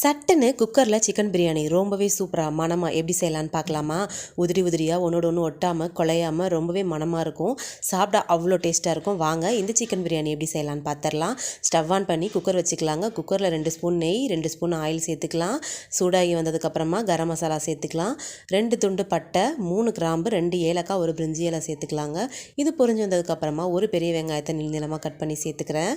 சட்டுன்னு குக்கரில் சிக்கன் பிரியாணி. ரொம்பவே சூப்பராக மணமாக எப்படி செய்யலான்னு பார்க்கலாமா? உதிரி உதிரியாக ஒன்றோட ஒன்று ஒட்டாமல் குலையாமல் ரொம்பவே மணமாக இருக்கும். சாப்பிட அவ்வளோ டேஸ்ட்டாக இருக்கும். வாங்க இந்த சிக்கன் பிரியாணி எப்படி செய்யலான்னு பார்த்துடலாம் ஸ்டவ் ஆன் பண்ணி குக்கர் வச்சுக்கலாங்க. குக்கரில் ரெண்டு ஸ்பூன் நெய் ரெண்டு ஸ்பூன் ஆயில் சேர்த்துக்கலாம். சூடாகி வந்ததுக்கப்புறமா கரம் மசாலா சேர்த்துக்கலாம். ரெண்டு துண்டு பட்டை மூணு கிராம்பு ரெண்டு ஏலக்காய் ஒரு பிரிஞ்சி இலை சேர்த்துக்கலாங்க. இது பொரிஞ்சு வந்ததுக்கப்புறமா ஒரு பெரிய வெங்காயத்தை நீள் நீளமாக கட் பண்ணி சேர்த்துக்கிறேன்.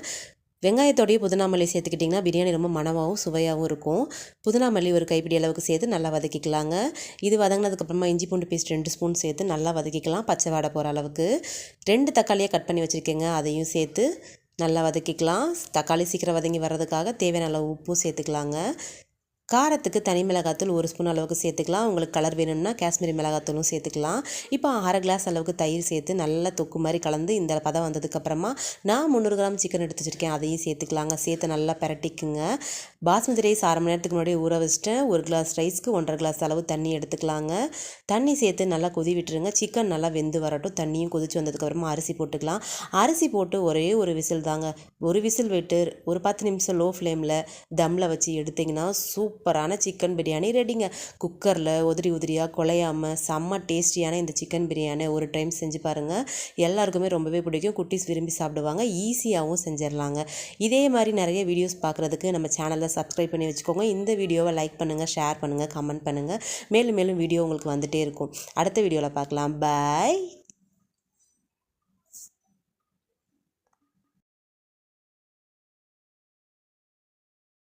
வெங்காயத்தோடையே புதினா மல்லி சேர்த்துக்கிட்டிங்கன்னா பிரியாணி ரொம்ப மனமாகவும் சுவையாகவும் இருக்கும். புதினா மல்லி ஒரு கைப்பிடி அளவுக்கு சேர்த்து நல்லா வதக்கிக்கலாங்க. இது வதங்கினதுக்கப்புறமா இஞ்சி பூண்டு பேஸ்ட் ரெண்டு ஸ்பூன் சேர்த்து நல்லா வதக்கிக்கலாம். பச்சை வாடை போகிற அளவுக்கு. ரெண்டு தக்காளியை கட் பண்ணி வச்சுருக்கேங்க. அதையும் சேர்த்து நல்லா வதக்கிக்கலாம். தக்காளி சீக்கிரம் வதங்கி வர்றதுக்காக தேவையான அளவு உப்பும் சேர்த்துக்கலாங்க. காரத்துக்கு தனி மிளகாத்தூள் ஒரு ஸ்பூன் அளவுக்கு சேர்த்துக்கலாம். உங்களுக்கு கலர் வேணும்னா காஷ்மீரி மிளகாத்தூளும் சேர்த்துக்கலாம். இப்போ அரை கிளாஸ் அளவுக்கு தயிர் சேர்த்து நல்லா தொக்கு மாதிரி கலந்து இந்த பதம் வந்ததுக்கப்புறமா நான் முந்நூறு கிராம் சிக்கன் எடுத்து வச்சுருக்கேன். அதையும் சேர்த்துக்கலாங்க. சேர்த்து நல்லா பரட்டிக்குங்க. பாஸ்மதி ரைஸ் அரை மணி நேரத்துக்கு முன்னாடி ஊற வச்சுட்டேன். ஒரு கிளாஸ் ரைஸ்க்கு ஒன்றரை கிளாஸ் அளவு தண்ணி எடுத்துக்கலாங்க. தண்ணி சேர்த்து நல்லா கொதி விட்டுருங்க. சிக்கன் நல்லா வெந்து வரட்டும். தண்ணியும் கொதிச்சு வந்ததுக்கப்புறமா அரிசி போட்டுக்கலாம். அரிசி போட்டு ஒரே ஒரு விசில் தாங்க. ஒரு விசில் விட்டு ஒரு பத்து நிமிஷம் லோ ஃப்ளேமில் தம்மில் வச்சு எடுத்திங்கன்னா சூப் சூப்பரான சிக்கன் பிரியாணி ரெடிங்க. குக்கரில் உதிரி உதிரியாக குலையாமல் செம்ம டேஸ்டியான இந்த சிக்கன் பிரியாணி ஒரு டைம் செஞ்சு பாருங்கள் எல்லாருக்குமே ரொம்பவே பிடிக்கும். குட்டீஸ் விரும்பி சாப்பிடுவாங்க. ஈஸியாகவும் செஞ்சிடலாங்க. இதே மாதிரி நிறைய வீடியோஸ் பார்க்குறதுக்கு நம்ம சேனலில் சப்ஸ்கிரைப் பண்ணி வச்சுக்கோங்க. இந்த வீடியோவை லைக் பண்ணுங்கள் ஷேர் பண்ணுங்கள் கமெண்ட் பண்ணுங்கள் மேலும் மேலும் வீடியோ உங்களுக்கு வந்துகிட்டே இருக்கும். அடுத்த வீடியோவில் பார்க்கலாம். பாய்.